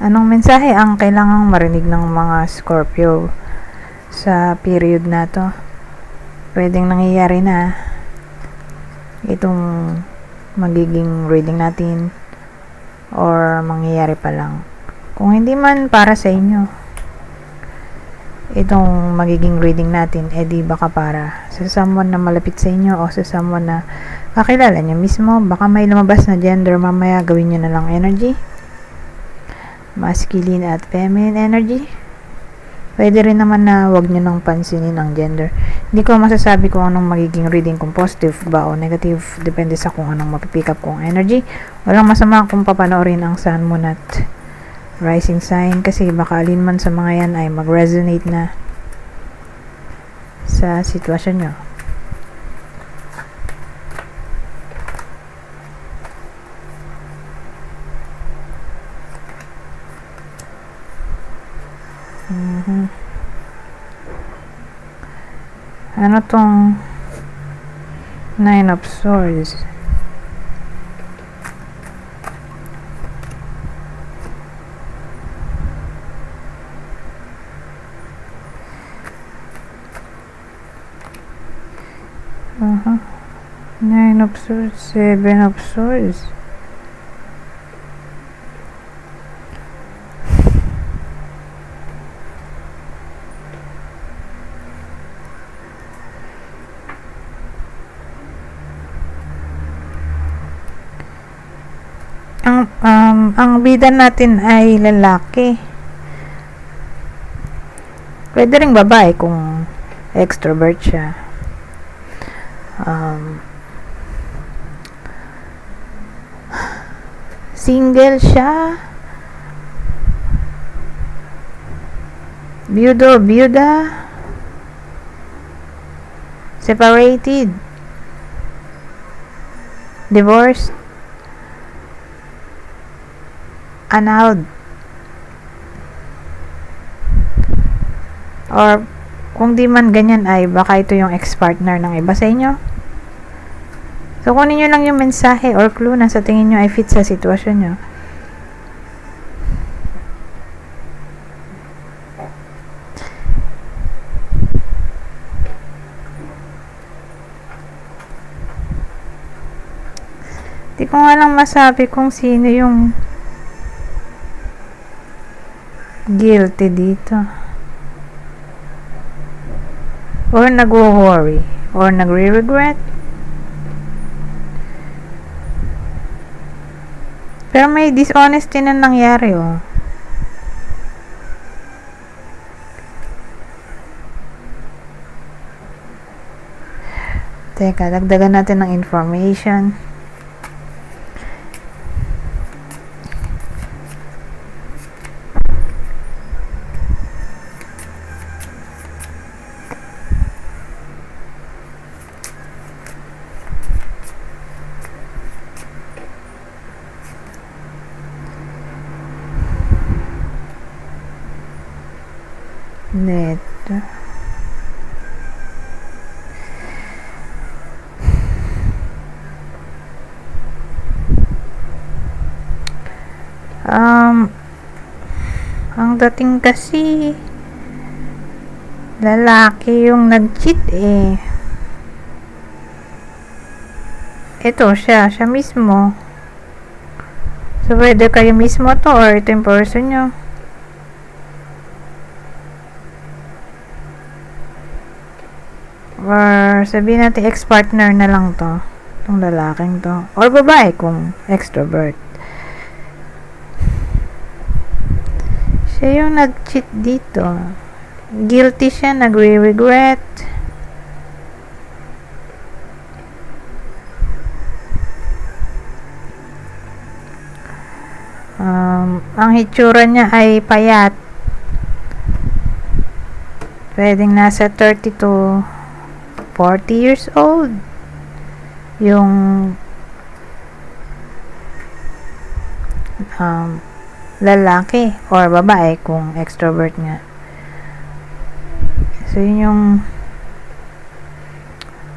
Anong mensahe ang kailangang marinig ng mga Scorpio sa period na to? Pwedeng nangyayari na itong magiging reading natin or mangyayari pa lang. Kung hindi man para sa inyo, itong magiging reading natin, eh di baka para sa someone na malapit sa inyo o sa someone na kakilala niyo mismo, baka may lumabas na gender mamaya, gawin niyo na lang energy masculine at feminine energy. Pwede rin naman na wag nyo nang pansinin ang gender. Hindi ko masasabi kung anong magiging reading kung positive ba o negative. Depende sa kung anong mapipick up kong energy. Walang masama kung papanoorin ang sun, moon at rising sign kasi baka alin man sa mga yan ay mag-resonate na sa sitwasyon nyo. Ano Nine of Swords? Uh-huh. Nine of Swords, Seven of Swords. Ang bida natin ay lalaki. Pwede ring babae kung extrovert siya. Um, single siya. Byudo, byuda. Separated. Divorced. Annulled or kung di man ganyan ay baka ito yung ex-partner ng iba sa inyo. So kunin nyo lang yung mensahe or clue na sa tingin nyo ay fit sa sitwasyon nyo. Di ko nga lang masabi kung sino yung guilty dito. Or nagwo-worry. Or nagre-regret. Pero may dishonesty na nangyari, oh. Teka, dagdagan natin ng information. Net. Um, ang dating kasi lalaki yung nag-cheat eh. Ito siya, siya mismo. So, pwede kayo mismo to or ito yung person nyo. Or sabihin natin ex-partner na lang to. Itong lalaking to. Or babae kung extrovert. Siya yung nag-cheat dito. Guilty siya, nagre-regret. Um, ang hitsura niya ay payat. Pwedeng nasa 30 to 40 years old. Yung um, lalaki or babae kung extrovert nga. So, yun yung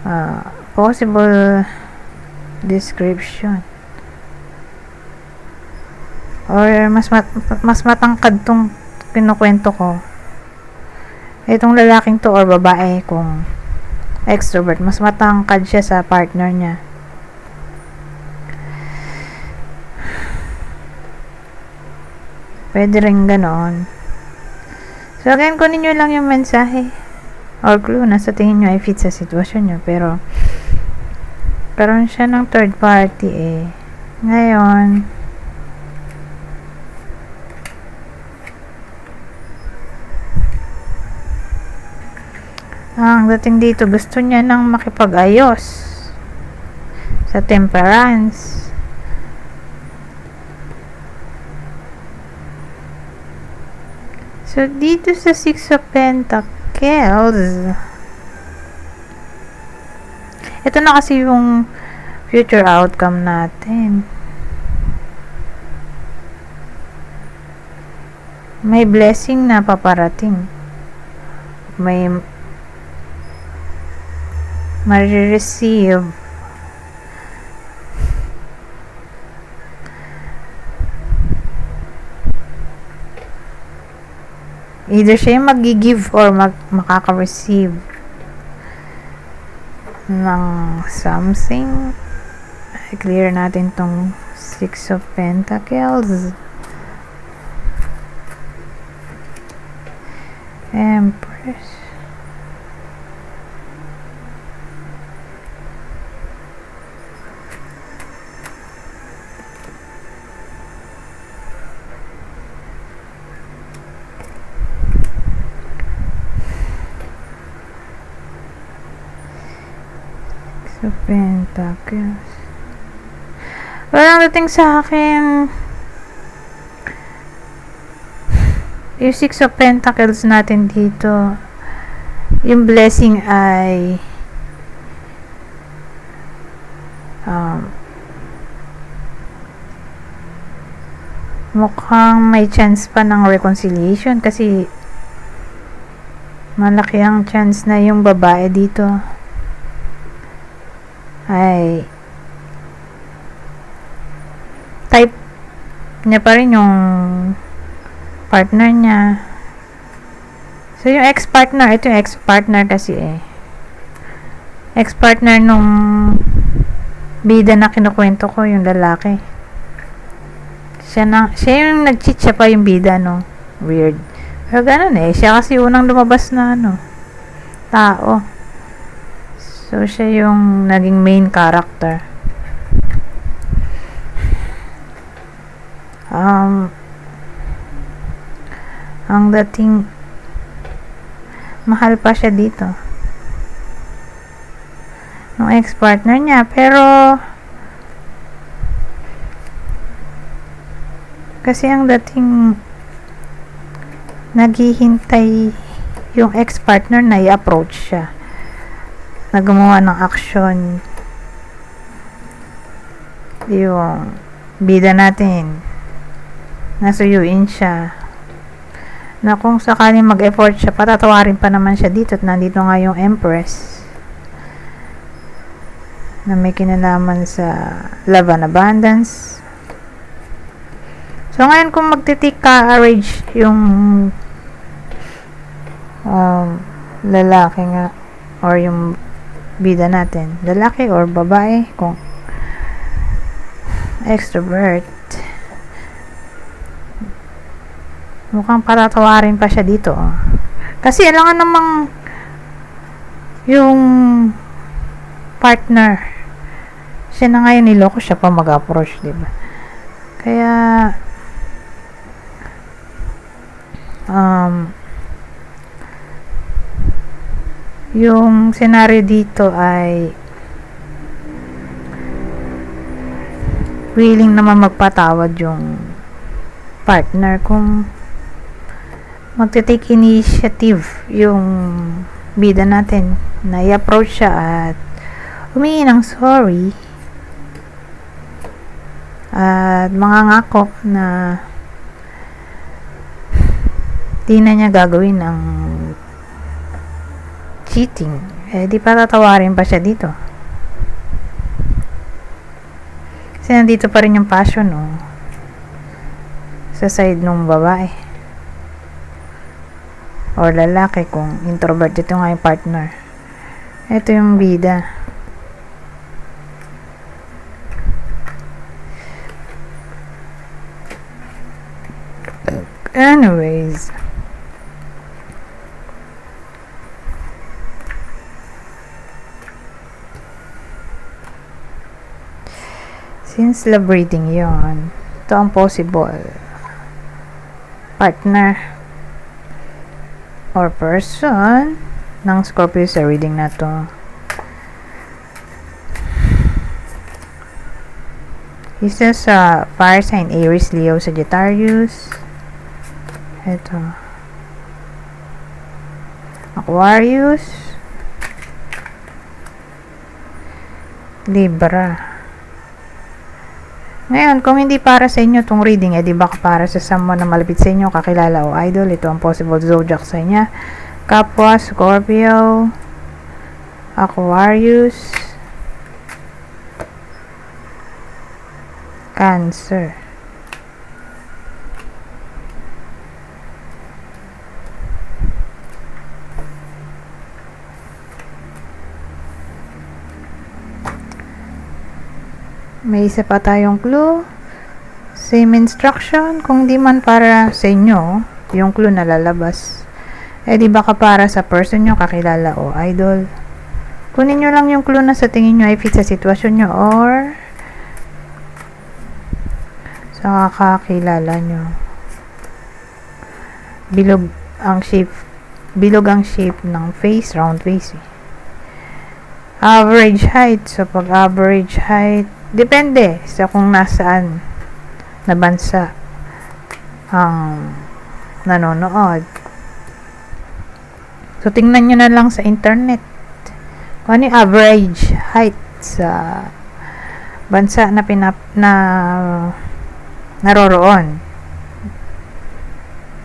uh, possible description. or mas mat, mas matangkad tong kinukwento ko itong lalaking to or babae kung extrovert mas matangkad siya sa partner niya pwede rin ganon. So again kunin nyo lang yung mensahe. Or clue na sa tingin nyo ay fit sa sitwasyon nyo. Pero karoon siya ng third party eh. Ngayon ang dating dito gusto niya nang makipag-ayos sa temperance so dito sa six of pentacles. Ito na kasi yung future outcome natin. May blessing na paparating. May marireceive either siya yung mag-give or mag makaka-receive ng something. Clear natin tong six of pentacles. Empress Six of Pentacles. Walang dating sa akin. Yung Six of Pentacles natin dito, yung blessing ay um, mukhang may chance pa ng reconciliation kasi malaki ang chance na yung babae dito ay type niya pa rin yung partner niya. So, yung ex-partner, ito yung ex-partner kasi eh. Ex-partner nung bida na kinukwento ko, yung lalaki. Siya, na, siya yung nag-cheat siya pa yung bida, no? Weird. Pero ganun eh. Siya kasi unang lumabas na, ano, tao. So, siya yung naging main character. Um, ang dating mahal pa siya dito. Nung ex-partner niya. Pero, kasi ang dating naghihintay yung ex-partner na i-approach siya na gumawa ng action yung bida natin nasuyuin siya na kung sakaling mag-effort siya patatawarin pa naman siya dito at nandito nga yung empress na may kinalaman sa love and abundance so ngayon kung magtitik courage yung um, lalaki nga or yung bida natin. Lalaki or babae kung extrovert. Mukhang patatawarin pa siya dito. Oh. Kasi alangan namang yung partner siya na ngayon niloko siya pa mag-approach, di ba? Kaya um yung scenario dito ay willing naman magpatawad yung partner kung magte-take initiative yung bida natin na i-approach siya at humingi ng sorry at mga ngako na di na niya gagawin ang cheating, eh di pa tatawarin pa siya dito. Kasi nandito pa rin yung passion, no? sa side nung babae or lalaki kung introvert. Ito nga yung partner. Ito yung bida. Anyways. Since love reading yon ito ang possible partner or person ng Scorpio sa reading na to. Isa sa fire sign Aries, Leo, Sagittarius. Ito. Aquarius. Libra. Ngayon, kung hindi para sa inyo itong reading, eh di baka para sa someone na malapit sa inyo, kakilala o idol, ito ang possible zodiac sa inyo. Kapwa, Scorpio, Aquarius, Cancer. May isa pa tayong clue. Same instruction. Kung di man para sa inyo, yung clue na lalabas. Eh di baka para sa person nyo, kakilala o idol. Kunin nyo lang yung clue na sa tingin nyo ay fit sa sitwasyon nyo or sa kakilala nyo. Bilog ang shape bilog ang shape ng face, round face. Eh. Average height. So, pag average height, Depende sa kung nasaan na bansa ang nanonood. So, tingnan nyo na lang sa internet. Kung ano yung average height sa bansa na pinap na naroroon.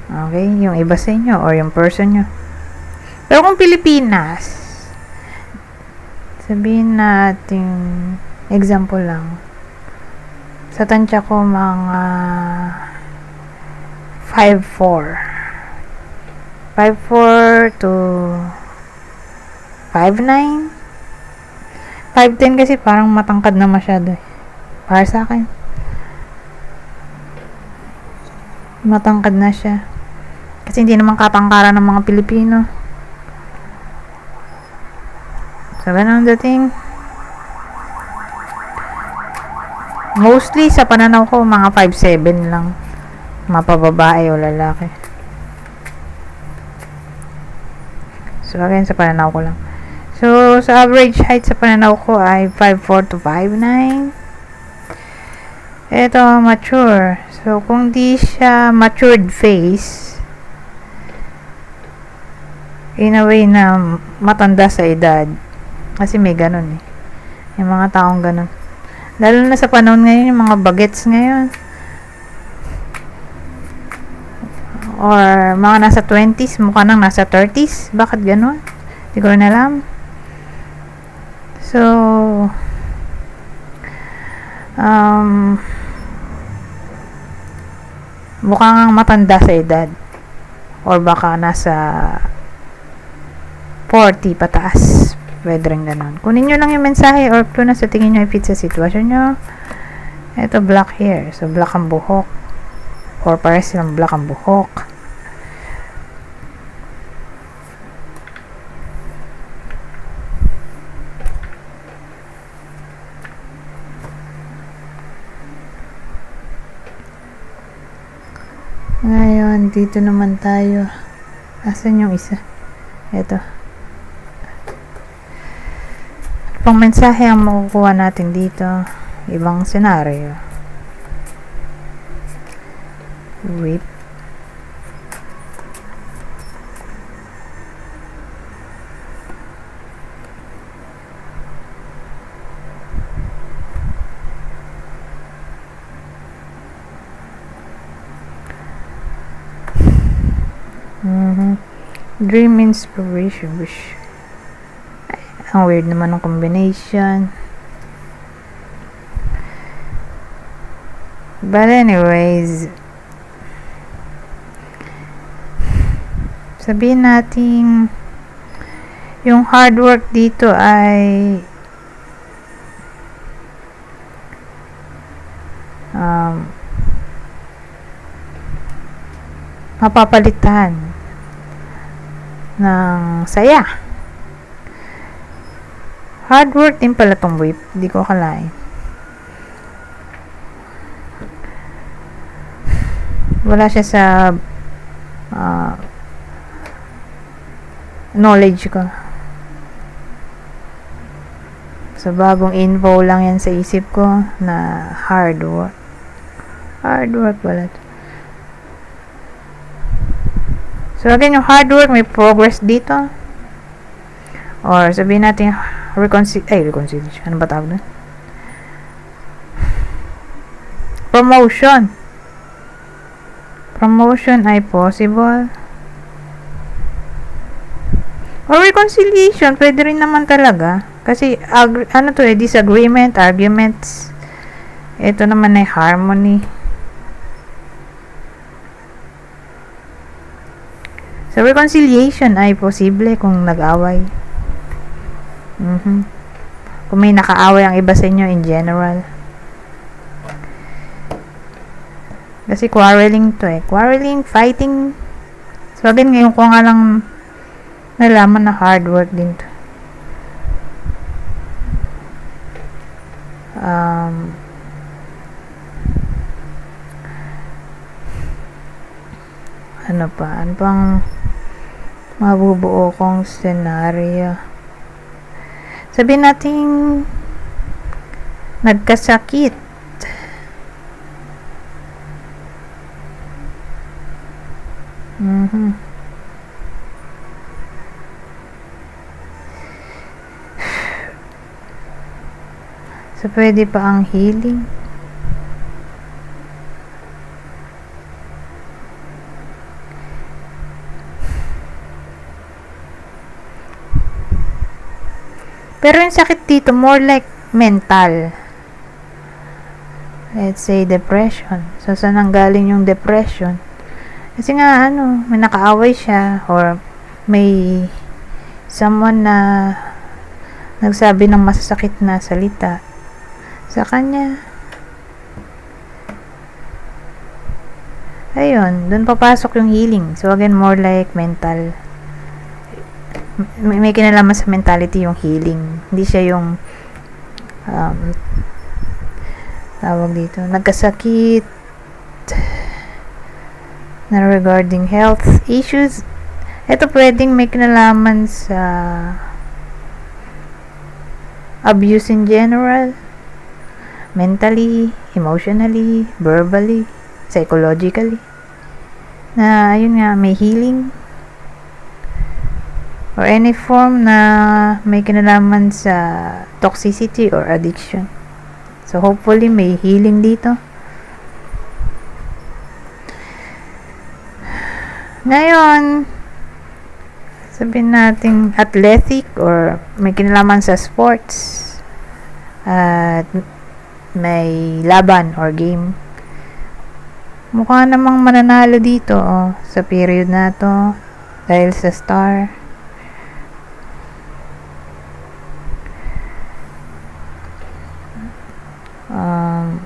Okay? Yung iba sa inyo or yung person nyo. Pero kung Pilipinas, sabihin natin Example lang. Sa tansya ko mga 5'4". 5'4 to 5'9". 5'10 kasi parang matangkad na masyado eh. Para sa akin. Matangkad na siya. Kasi hindi naman katangkaran ng mga Pilipino. So, ganun dating. Mostly sa pananaw ko, mga 5'7 lang. Mapababae o lalaki. So, again, sa pananaw ko lang. So, sa average height sa pananaw ko ay 5'4 to 5'9. Ito, mature. So, kung di siya matured face, in a way na matanda sa edad, kasi may ganun eh. Yung mga taong ganun. Lalo na sa panahon ngayon, yung mga bagets ngayon. Or mga nasa 20s, mukha nang nasa 30s. Bakit ganun? Hindi ko rin alam. So, um, mukha ngang matanda sa edad. Or baka nasa 40 pataas. Pwede rin ganun. Kunin nyo lang yung mensahe or clue na sa tingin nyo i-fit sa sitwasyon nyo. Ito, black hair. So, black ang buhok. Or pares silang black ang buhok. Ngayon, dito naman tayo. Asan yung isa? Ito. Pang mensahe ang makukuha natin dito. Ibang senaryo. Whip Mm-hmm. Dream inspiration wish ang weird naman ng combination. But anyways, sabihin natin yung hard work dito ay um, mapapalitan ng saya. Hard work din pala tong whip. Hindi ko akalain. Wala siya sa ah, knowledge ko. Sa bagong info lang yan sa isip ko na hard work. Hard work pala. to. So again, yung hard work, may progress dito. Or sabihin natin, reconcil ay, reconciliation. Ano ba tawag doon? Promotion. Promotion ay possible. Or reconciliation, pwede rin naman talaga. Kasi, ag- ano to eh, disagreement, arguments. Ito naman ay harmony. So, reconciliation ay posible kung nag-away. Mhm. Kung may nakaaway ang iba sa inyo in general. Kasi quarreling to eh. Quarreling, fighting. So, again, ngayon ko nga lang nalaman na hard work din to. Um, ano pa? Ano pang mabubuo kong senaryo? Sabihin natin nagkasakit. Mhm. So, pwede pa ang healing. Pero yung sakit dito, more like mental. Let's say, depression. So, saan ang galing yung depression? Kasi nga, ano, may nakaaway siya or may someone na nagsabi ng masasakit na salita sa kanya. Ayun, dun papasok yung healing. So, again, more like mental may, may kinalaman sa mentality yung healing. Hindi siya yung um, tawag dito, nagkasakit na regarding health issues. Ito pwedeng may kinalaman sa abuse in general, mentally, emotionally, verbally, psychologically. Na, ayun nga, may healing or any form na may kinalaman sa toxicity or addiction. So, hopefully, may healing dito. Ngayon, sabihin natin athletic or may kinalaman sa sports at may laban or game. Mukha namang mananalo dito oh, sa period na to dahil sa star. um,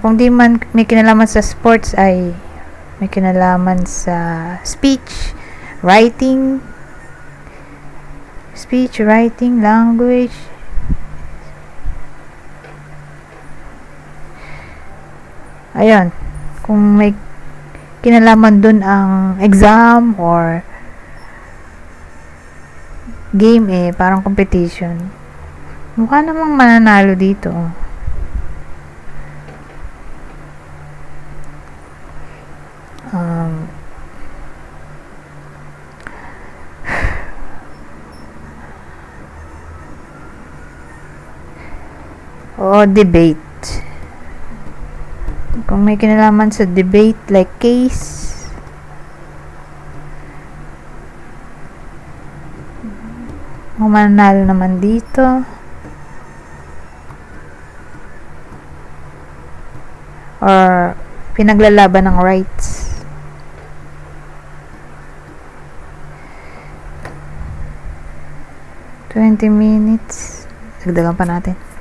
kung di man may kinalaman sa sports ay may kinalaman sa speech, writing, speech, writing, language, ayun, kung may kinalaman dun ang exam or game eh, parang competition. Mukha namang mananalo dito. o debate. Kung may kinalaman sa debate, like case, Humanal naman dito. Or pinaglalaban ng rights. Twenty minutes. Dagdagan pa natin.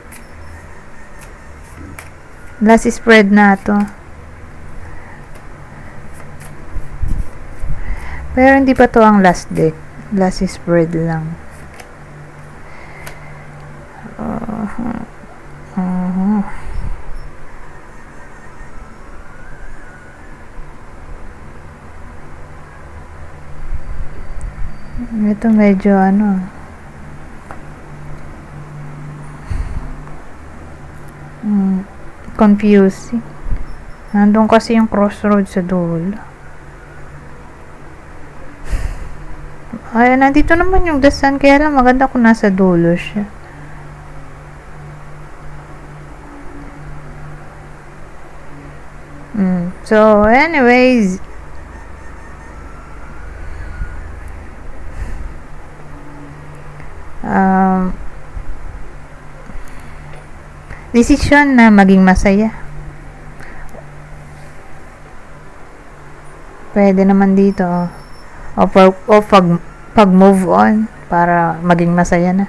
Last spread na to. Pero hindi pa to ang last deck. Last spread lang. Uh, uh, Ito medyo ano. Confusing. Nandun kasi yung crossroad sa dulo. Ay, nandito naman yung Sun. Kaya lang maganda kung nasa dulo siya. Mm. So, anyways, um, decision na maging masaya. Pwede naman dito. oh. O, o pag, pag move on para maging masaya na.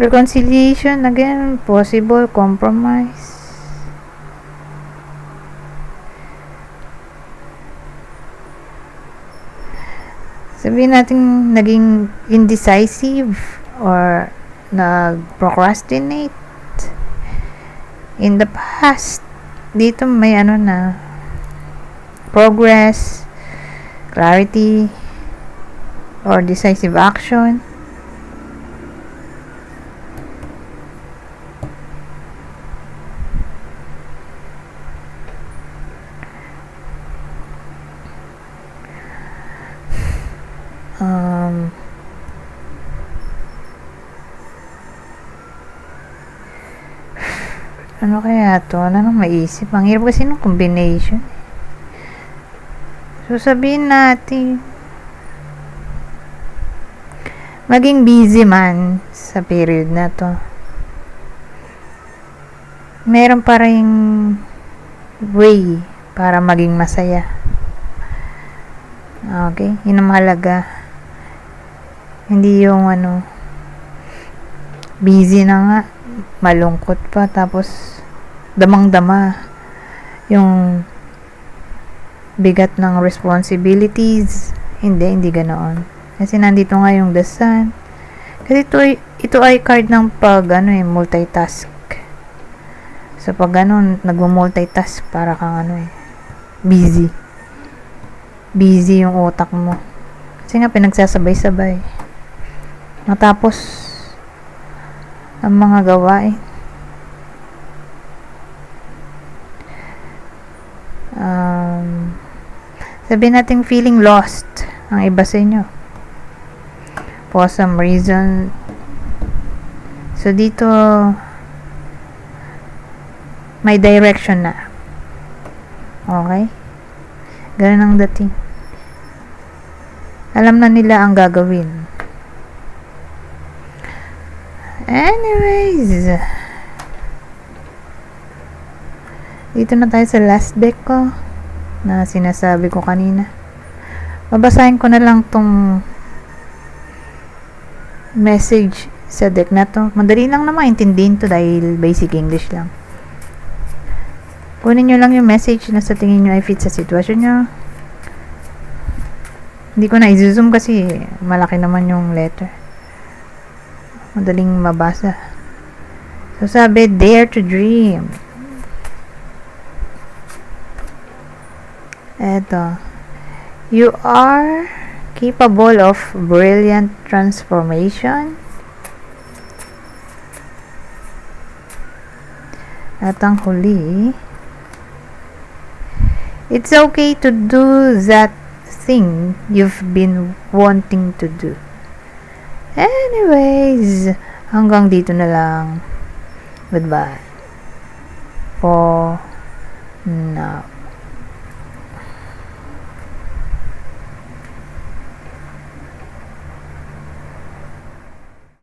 Reconciliation, again, possible compromise. Sabihin natin naging indecisive or nag-procrastinate in the past. Dito may ano na progress, clarity, or decisive action. Um, kaya to? Ano nang maisip? Ang hirap kasi ng combination. So, sabihin natin, maging busy man sa period na to. Meron pa rin way para maging masaya. Okay? Yun ang mahalaga. Hindi yung ano, busy na nga, malungkot pa, tapos damang-dama yung bigat ng responsibilities. Hindi, hindi ganoon. Kasi nandito nga yung the sun. Kasi ito, ay- ito ay card ng pag, ano eh, multitask. So, pag ganun, nagmo-multitask para kang ano eh, busy. Busy yung utak mo. Kasi nga, pinagsasabay-sabay. Matapos, ang mga gawain. Um, sabihin natin feeling lost ang iba sa inyo. For some reason. So, dito, may direction na. Okay? Ganun ang dating. Alam na nila ang gagawin. Anyways, dito na tayo sa last deck ko na sinasabi ko kanina. Babasahin ko na lang tong message sa deck na to. Madali lang na maintindihin to dahil basic English lang. Kunin nyo lang yung message na sa tingin nyo ay fit sa sitwasyon nyo. Hindi ko na i-zoom kasi malaki naman yung letter. Madaling mabasa. So sabi, dare to dream. Eto. You are capable of brilliant transformation. At huli, it's okay to do that thing you've been wanting to do. Anyways, hanggang dito na lang. Goodbye. For now.